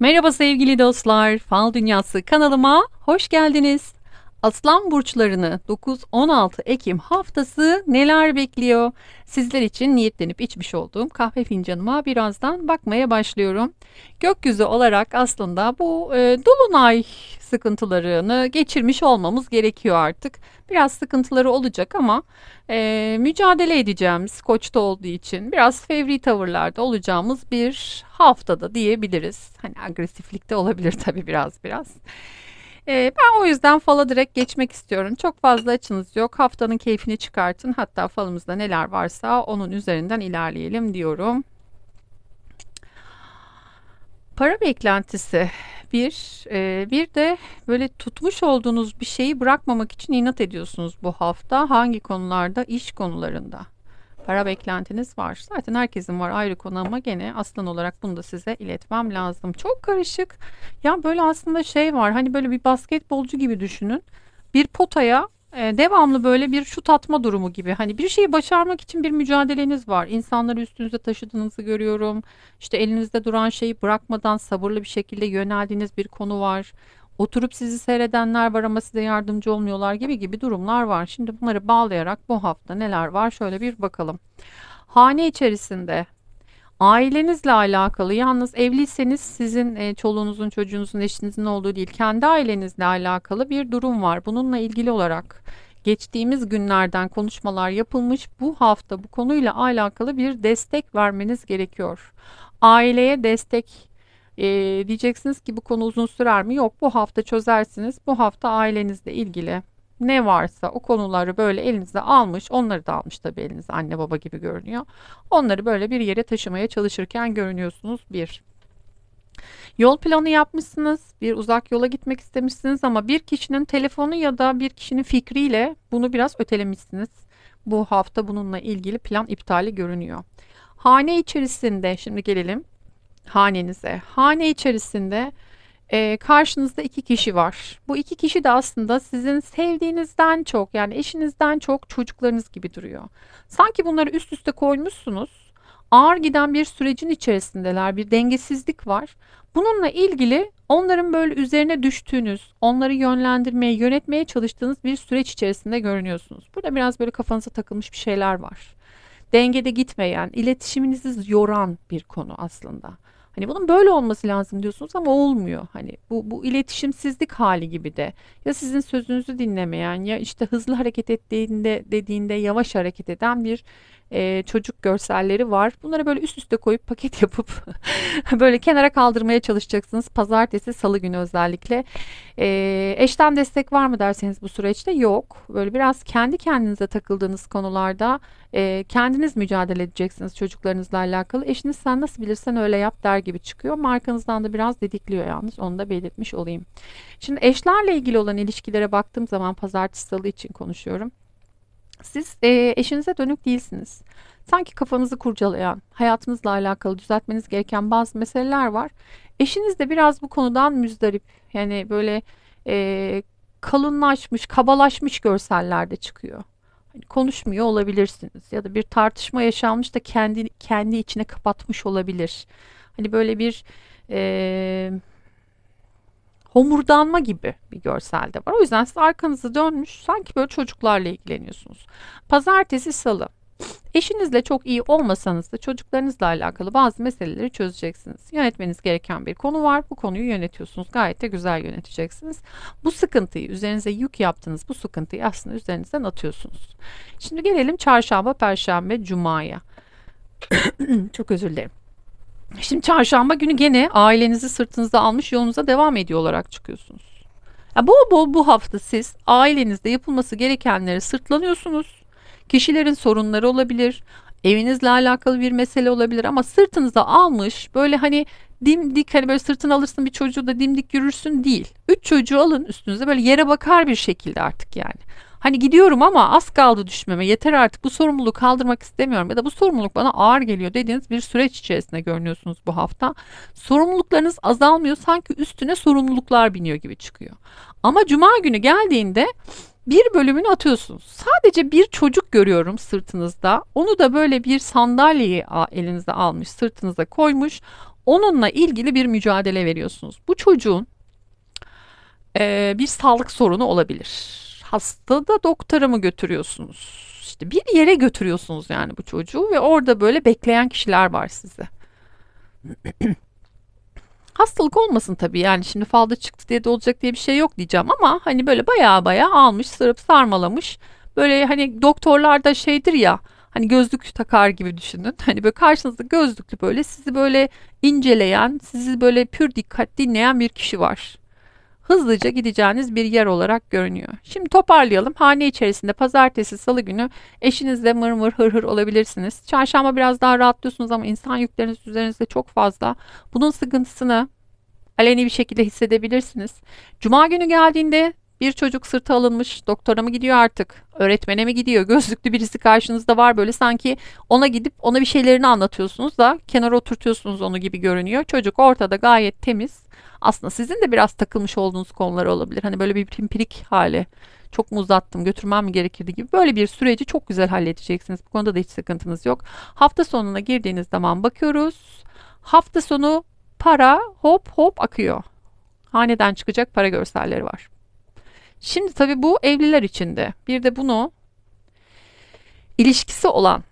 Merhaba sevgili dostlar, Fal Dünyası kanalıma hoş geldiniz. Aslan burçlarını 9-16 Ekim haftası neler bekliyor? Sizler için niyetlenip içmiş olduğum kahve fincanıma birazdan bakmaya başlıyorum. Gökyüzü olarak aslında bu e, dolunay sıkıntılarını geçirmiş olmamız gerekiyor artık. Biraz sıkıntıları olacak ama e, mücadele edeceğimiz koçta olduğu için biraz fevri tavırlarda olacağımız bir haftada diyebiliriz. Hani agresiflikte olabilir tabii biraz biraz. Ee, ben o yüzden fala direkt geçmek istiyorum. Çok fazla açınız yok. Haftanın keyfini çıkartın. Hatta falımızda neler varsa onun üzerinden ilerleyelim diyorum. Para beklentisi bir, e, bir de böyle tutmuş olduğunuz bir şeyi bırakmamak için inat ediyorsunuz bu hafta. Hangi konularda? İş konularında para beklentiniz var. Zaten herkesin var ayrı konu ama gene aslan olarak bunu da size iletmem lazım. Çok karışık. Ya böyle aslında şey var. Hani böyle bir basketbolcu gibi düşünün. Bir potaya e, devamlı böyle bir şut atma durumu gibi. Hani bir şeyi başarmak için bir mücadeleniz var. İnsanları üstünüze taşıdığınızı görüyorum. İşte elinizde duran şeyi bırakmadan sabırlı bir şekilde yöneldiğiniz bir konu var. Oturup sizi seyredenler var ama size yardımcı olmuyorlar gibi gibi durumlar var. Şimdi bunları bağlayarak bu hafta neler var şöyle bir bakalım. Hane içerisinde ailenizle alakalı yalnız evliyseniz sizin e, çoluğunuzun çocuğunuzun eşinizin olduğu değil kendi ailenizle alakalı bir durum var. Bununla ilgili olarak geçtiğimiz günlerden konuşmalar yapılmış. Bu hafta bu konuyla alakalı bir destek vermeniz gerekiyor. Aileye destek ee, diyeceksiniz ki bu konu uzun sürer mi? Yok bu hafta çözersiniz. Bu hafta ailenizle ilgili ne varsa o konuları böyle elinize almış onları da almış tabii elinize anne baba gibi görünüyor. Onları böyle bir yere taşımaya çalışırken görünüyorsunuz bir. Yol planı yapmışsınız, bir uzak yola gitmek istemişsiniz ama bir kişinin telefonu ya da bir kişinin fikriyle bunu biraz ötelemişsiniz. Bu hafta bununla ilgili plan iptali görünüyor. Hane içerisinde şimdi gelelim hanenize. Hane içerisinde e, karşınızda iki kişi var. Bu iki kişi de aslında sizin sevdiğinizden çok yani eşinizden çok çocuklarınız gibi duruyor. Sanki bunları üst üste koymuşsunuz. Ağır giden bir sürecin içerisindeler. Bir dengesizlik var. Bununla ilgili onların böyle üzerine düştüğünüz, onları yönlendirmeye, yönetmeye çalıştığınız bir süreç içerisinde görünüyorsunuz. Burada biraz böyle kafanıza takılmış bir şeyler var. Dengede gitmeyen, iletişiminizi yoran bir konu aslında. Hani bunun böyle olması lazım diyorsunuz ama olmuyor. Hani bu, bu iletişimsizlik hali gibi de. Ya sizin sözünüzü dinlemeyen ya işte hızlı hareket ettiğinde dediğinde yavaş hareket eden bir e, çocuk görselleri var. Bunları böyle üst üste koyup paket yapıp böyle kenara kaldırmaya çalışacaksınız. Pazartesi, salı günü özellikle. E, eşten destek var mı derseniz bu süreçte yok. Böyle biraz kendi kendinize takıldığınız konularda e, kendiniz mücadele edeceksiniz çocuklarınızla alakalı. Eşiniz sen nasıl bilirsen öyle yap der gibi çıkıyor. Markanızdan da biraz didikliyor yalnız. Onu da belirtmiş olayım. Şimdi eşlerle ilgili olan ilişkilere baktığım zaman pazartesi salı için konuşuyorum. Siz e, eşinize dönük değilsiniz. Sanki kafanızı kurcalayan, hayatınızla alakalı düzeltmeniz gereken bazı meseleler var. Eşiniz de biraz bu konudan müzdarip. Yani böyle e, kalınlaşmış, kabalaşmış görsellerde çıkıyor. Hani konuşmuyor olabilirsiniz ya da bir tartışma yaşanmış da kendi kendi içine kapatmış olabilir. Hani böyle bir e, homurdanma gibi bir görselde var. O yüzden siz arkanızı dönmüş sanki böyle çocuklarla ilgileniyorsunuz. Pazartesi salı. Eşinizle çok iyi olmasanız da çocuklarınızla alakalı bazı meseleleri çözeceksiniz. Yönetmeniz gereken bir konu var. Bu konuyu yönetiyorsunuz. Gayet de güzel yöneteceksiniz. Bu sıkıntıyı üzerinize yük yaptığınız bu sıkıntıyı aslında üzerinizden atıyorsunuz. Şimdi gelelim çarşamba, perşembe, cumaya. çok özür dilerim. Şimdi çarşamba günü gene ailenizi sırtınızda almış yolunuza devam ediyor olarak çıkıyorsunuz. Ya bol bol bu hafta siz ailenizde yapılması gerekenleri sırtlanıyorsunuz. Kişilerin sorunları olabilir, evinizle alakalı bir mesele olabilir ama sırtınıza almış böyle hani dimdik hani böyle sırtını alırsın bir çocuğu da dimdik yürürsün değil. Üç çocuğu alın üstünüze böyle yere bakar bir şekilde artık yani. Hani gidiyorum ama az kaldı düşmeme. Yeter artık bu sorumluluğu kaldırmak istemiyorum ya da bu sorumluluk bana ağır geliyor dediğiniz bir süreç içerisinde görünüyorsunuz bu hafta. Sorumluluklarınız azalmıyor sanki üstüne sorumluluklar biniyor gibi çıkıyor. Ama cuma günü geldiğinde bir bölümünü atıyorsunuz. Sadece bir çocuk görüyorum sırtınızda. Onu da böyle bir sandalyeyi elinize almış, sırtınıza koymuş. onunla ilgili bir mücadele veriyorsunuz. Bu çocuğun e, bir sağlık sorunu olabilir. Hasta da doktora mı götürüyorsunuz? İşte bir yere götürüyorsunuz yani bu çocuğu ve orada böyle bekleyen kişiler var size. Hastalık olmasın tabii yani şimdi falda çıktı diye de olacak diye bir şey yok diyeceğim ama hani böyle baya baya almış sırıp sarmalamış. Böyle hani doktorlar da şeydir ya hani gözlük takar gibi düşünün. Hani böyle karşınızda gözlüklü böyle sizi böyle inceleyen, sizi böyle pür dikkat dinleyen bir kişi var hızlıca gideceğiniz bir yer olarak görünüyor. Şimdi toparlayalım. Hane içerisinde pazartesi, salı günü eşinizle mır mır hır hır olabilirsiniz. Çarşamba biraz daha rahatlıyorsunuz ama insan yükleriniz üzerinizde çok fazla. Bunun sıkıntısını aleni bir şekilde hissedebilirsiniz. Cuma günü geldiğinde bir çocuk sırtı alınmış, doktora mı gidiyor artık, öğretmene mi gidiyor, gözlüklü birisi karşınızda var böyle sanki ona gidip ona bir şeylerini anlatıyorsunuz da kenara oturtuyorsunuz onu gibi görünüyor. Çocuk ortada gayet temiz. Aslında sizin de biraz takılmış olduğunuz konular olabilir. Hani böyle bir pimpirik hali. Çok mu uzattım, götürmem mi gerekirdi gibi böyle bir süreci çok güzel halledeceksiniz. Bu konuda da hiç sıkıntınız yok. Hafta sonuna girdiğiniz zaman bakıyoruz. Hafta sonu para hop hop akıyor. Haneden çıkacak para görselleri var. Şimdi tabii bu evliler içinde. Bir de bunu ilişkisi olan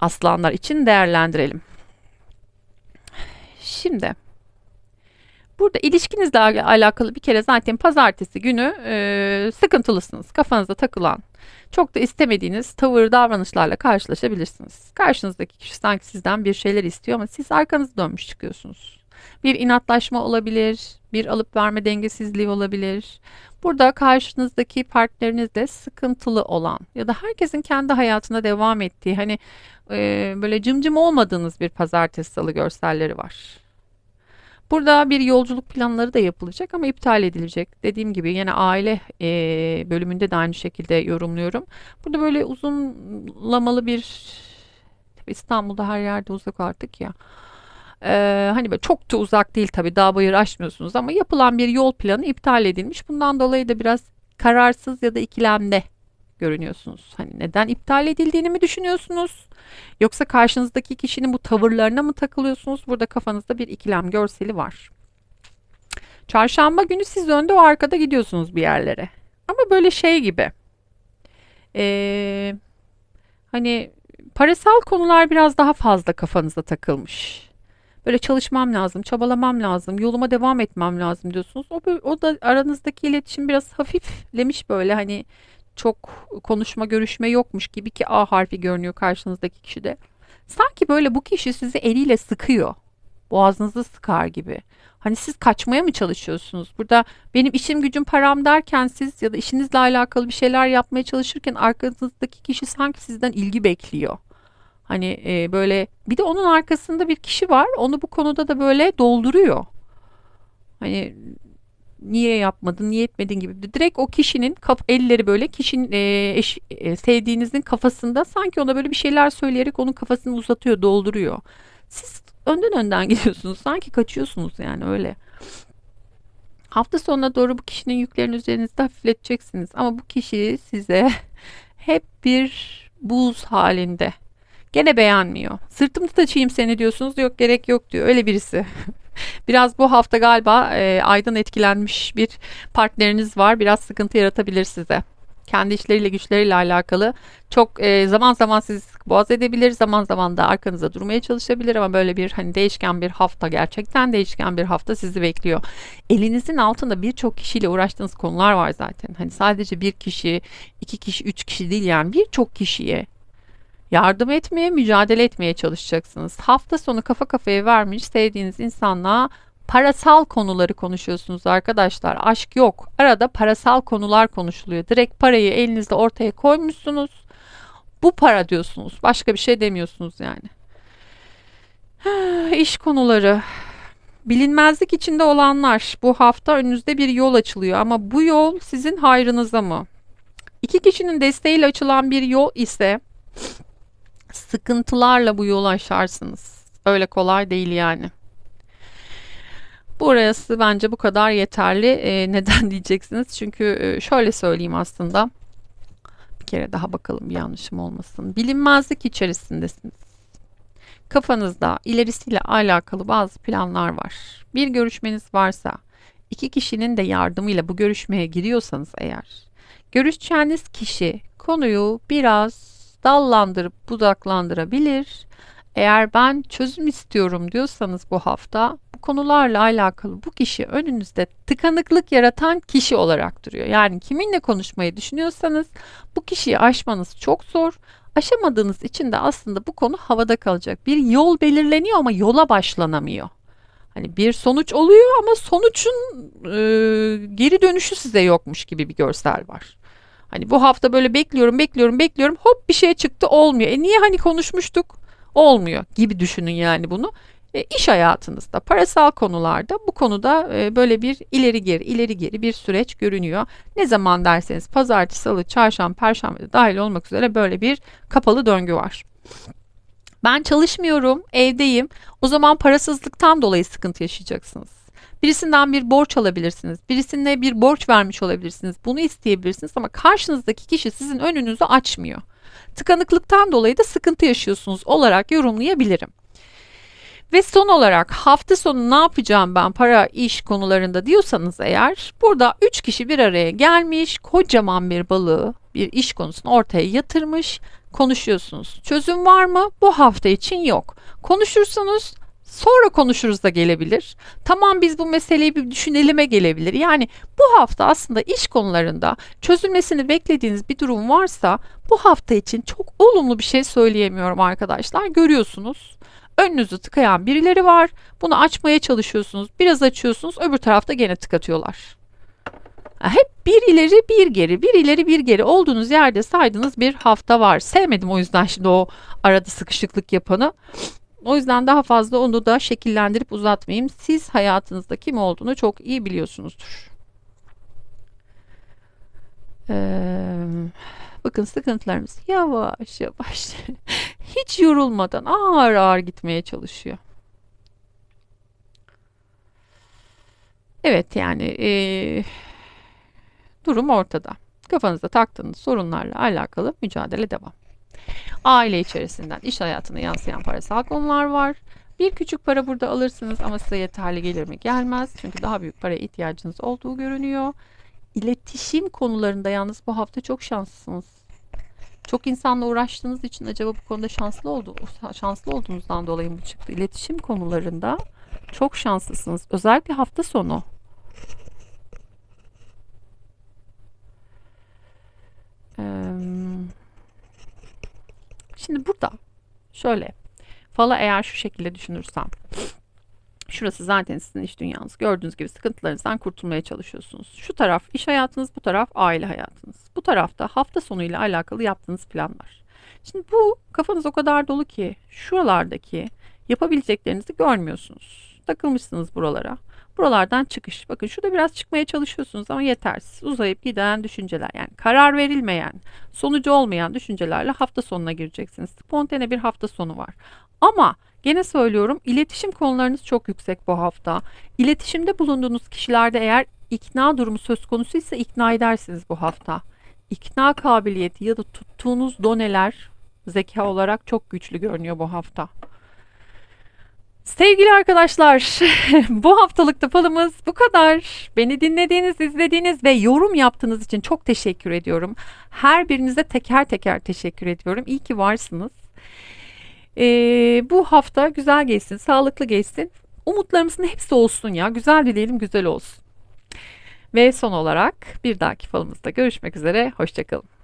aslanlar için değerlendirelim. Şimdi burada ilişkinizle alakalı bir kere zaten pazartesi günü e, sıkıntılısınız. Kafanızda takılan, çok da istemediğiniz tavır davranışlarla karşılaşabilirsiniz. Karşınızdaki kişi sanki sizden bir şeyler istiyor ama siz arkanızı dönmüş çıkıyorsunuz. Bir inatlaşma olabilir, bir alıp verme dengesizliği olabilir. Burada karşınızdaki partneriniz de sıkıntılı olan ya da herkesin kendi hayatına devam ettiği hani e, böyle cımcım olmadığınız bir pazartesi salı görselleri var. Burada bir yolculuk planları da yapılacak ama iptal edilecek. Dediğim gibi yine aile e, bölümünde de aynı şekilde yorumluyorum. Burada böyle uzunlamalı bir İstanbul'da her yerde uzak artık ya. Ee, hani böyle çok da uzak değil tabii dağ bayır aşmıyorsunuz ama yapılan bir yol planı iptal edilmiş. Bundan dolayı da biraz kararsız ya da ikilemde görünüyorsunuz. Hani neden iptal edildiğini mi düşünüyorsunuz? Yoksa karşınızdaki kişinin bu tavırlarına mı takılıyorsunuz? Burada kafanızda bir ikilem görseli var. Çarşamba günü siz önde o arkada gidiyorsunuz bir yerlere. Ama böyle şey gibi. Ee, hani parasal konular biraz daha fazla kafanıza takılmış böyle çalışmam lazım, çabalamam lazım, yoluma devam etmem lazım diyorsunuz. O, o da aranızdaki iletişim biraz hafiflemiş böyle hani çok konuşma görüşme yokmuş gibi ki A harfi görünüyor karşınızdaki kişide. Sanki böyle bu kişi sizi eliyle sıkıyor. Boğazınızı sıkar gibi. Hani siz kaçmaya mı çalışıyorsunuz? Burada benim işim gücüm param derken siz ya da işinizle alakalı bir şeyler yapmaya çalışırken arkanızdaki kişi sanki sizden ilgi bekliyor. Hani e, böyle bir de onun arkasında bir kişi var. Onu bu konuda da böyle dolduruyor. Hani niye yapmadın, niye etmedin gibi. Direkt o kişinin kaf elleri böyle kişinin e, eş, e, sevdiğinizin kafasında sanki ona böyle bir şeyler söyleyerek onun kafasını uzatıyor, dolduruyor. Siz önden önden gidiyorsunuz. Sanki kaçıyorsunuz yani öyle. Hafta sonuna doğru bu kişinin yüklerini üzerinizde hafifleteceksiniz. Ama bu kişi size hep bir buz halinde Gene beğenmiyor. Sırtımda taşıyayım seni diyorsunuz. Yok gerek yok diyor. Öyle birisi. Biraz bu hafta galiba e, aydan etkilenmiş bir partneriniz var. Biraz sıkıntı yaratabilir size. Kendi işleriyle güçleriyle alakalı çok e, zaman zaman sizi boğaz edebilir. Zaman zaman da arkanıza durmaya çalışabilir ama böyle bir hani değişken bir hafta gerçekten değişken bir hafta sizi bekliyor. Elinizin altında birçok kişiyle uğraştığınız konular var zaten. Hani sadece bir kişi, iki kişi, üç kişi değil yani birçok kişiye yardım etmeye, mücadele etmeye çalışacaksınız. Hafta sonu kafa kafaya vermiş sevdiğiniz insanla parasal konuları konuşuyorsunuz arkadaşlar. Aşk yok. Arada parasal konular konuşuluyor. Direkt parayı elinizde ortaya koymuşsunuz. Bu para diyorsunuz. Başka bir şey demiyorsunuz yani. İş konuları. Bilinmezlik içinde olanlar bu hafta önünüzde bir yol açılıyor ama bu yol sizin hayrınıza mı? İki kişinin desteğiyle açılan bir yol ise sıkıntılarla bu yolu aşarsınız. Öyle kolay değil yani. Burası bence bu kadar yeterli. E, neden diyeceksiniz? Çünkü e, şöyle söyleyeyim aslında. Bir kere daha bakalım bir yanlışım olmasın. Bilinmezlik içerisindesiniz. kafanızda ilerisiyle alakalı bazı planlar var. Bir görüşmeniz varsa, iki kişinin de yardımıyla bu görüşmeye giriyorsanız eğer, görüşeceğiniz kişi konuyu biraz dallandırıp budaklandırabilir. Eğer ben çözüm istiyorum diyorsanız bu hafta bu konularla alakalı bu kişi önünüzde tıkanıklık yaratan kişi olarak duruyor. Yani kiminle konuşmayı düşünüyorsanız bu kişiyi aşmanız çok zor. Aşamadığınız için de aslında bu konu havada kalacak. Bir yol belirleniyor ama yola başlanamıyor. Hani bir sonuç oluyor ama sonuçun e, geri dönüşü size yokmuş gibi bir görsel var. Hani bu hafta böyle bekliyorum, bekliyorum, bekliyorum. Hop bir şey çıktı olmuyor. E niye hani konuşmuştuk? Olmuyor gibi düşünün yani bunu. E, iş hayatınızda, parasal konularda bu konuda e, böyle bir ileri geri, ileri geri bir süreç görünüyor. Ne zaman derseniz pazartesi, salı, çarşamba, perşembe de dahil olmak üzere böyle bir kapalı döngü var. Ben çalışmıyorum, evdeyim. O zaman parasızlıktan dolayı sıkıntı yaşayacaksınız. Birisinden bir borç alabilirsiniz. Birisine bir borç vermiş olabilirsiniz. Bunu isteyebilirsiniz ama karşınızdaki kişi sizin önünüzü açmıyor. Tıkanıklıktan dolayı da sıkıntı yaşıyorsunuz olarak yorumlayabilirim. Ve son olarak hafta sonu ne yapacağım ben para iş konularında diyorsanız eğer burada 3 kişi bir araya gelmiş kocaman bir balığı bir iş konusunu ortaya yatırmış konuşuyorsunuz. Çözüm var mı? Bu hafta için yok. Konuşursunuz sonra konuşuruz da gelebilir. Tamam biz bu meseleyi bir düşünelime gelebilir. Yani bu hafta aslında iş konularında çözülmesini beklediğiniz bir durum varsa bu hafta için çok olumlu bir şey söyleyemiyorum arkadaşlar. Görüyorsunuz. Önünüzü tıkayan birileri var. Bunu açmaya çalışıyorsunuz. Biraz açıyorsunuz. Öbür tarafta gene tıkatıyorlar. Hep bir ileri bir geri, bir ileri bir geri olduğunuz yerde saydığınız bir hafta var. Sevmedim o yüzden şimdi o arada sıkışıklık yapanı. O yüzden daha fazla onu da şekillendirip uzatmayayım. Siz hayatınızda kim olduğunu çok iyi biliyorsunuzdur. Ee, bakın sıkıntılarımız yavaş yavaş hiç yorulmadan ağır ağır gitmeye çalışıyor. Evet yani e, durum ortada. Kafanızda taktığınız sorunlarla alakalı mücadele devam. Aile içerisinden iş hayatına yansıyan parasal konular var. Bir küçük para burada alırsınız ama size yeterli gelir mi? Gelmez. Çünkü daha büyük paraya ihtiyacınız olduğu görünüyor. İletişim konularında yalnız bu hafta çok şanslısınız. Çok insanla uğraştığınız için acaba bu konuda şanslı oldu, şanslı olduğunuzdan dolayı mı çıktı? İletişim konularında çok şanslısınız. Özellikle hafta sonu. Şimdi burada şöyle fala eğer şu şekilde düşünürsem şurası zaten sizin iş dünyanız. Gördüğünüz gibi sıkıntılarınızdan kurtulmaya çalışıyorsunuz. Şu taraf iş hayatınız, bu taraf aile hayatınız. Bu tarafta hafta sonuyla alakalı yaptığınız planlar. Şimdi bu kafanız o kadar dolu ki şuralardaki yapabileceklerinizi görmüyorsunuz. Takılmışsınız buralara. Buralardan çıkış. Bakın şurada biraz çıkmaya çalışıyorsunuz ama yetersiz. Uzayıp giden düşünceler yani karar verilmeyen, sonucu olmayan düşüncelerle hafta sonuna gireceksiniz. Spontane bir hafta sonu var. Ama gene söylüyorum iletişim konularınız çok yüksek bu hafta. İletişimde bulunduğunuz kişilerde eğer ikna durumu söz konusu ise ikna edersiniz bu hafta. İkna kabiliyeti ya da tuttuğunuz doneler zeka olarak çok güçlü görünüyor bu hafta. Sevgili arkadaşlar, bu haftalıkta falımız bu kadar. Beni dinlediğiniz, izlediğiniz ve yorum yaptığınız için çok teşekkür ediyorum. Her birinize teker teker teşekkür ediyorum. İyi ki varsınız. Ee, bu hafta güzel geçsin, sağlıklı geçsin. Umutlarımızın hepsi olsun ya. Güzel dileyelim, güzel olsun. Ve son olarak bir dahaki falımızda görüşmek üzere. Hoşçakalın.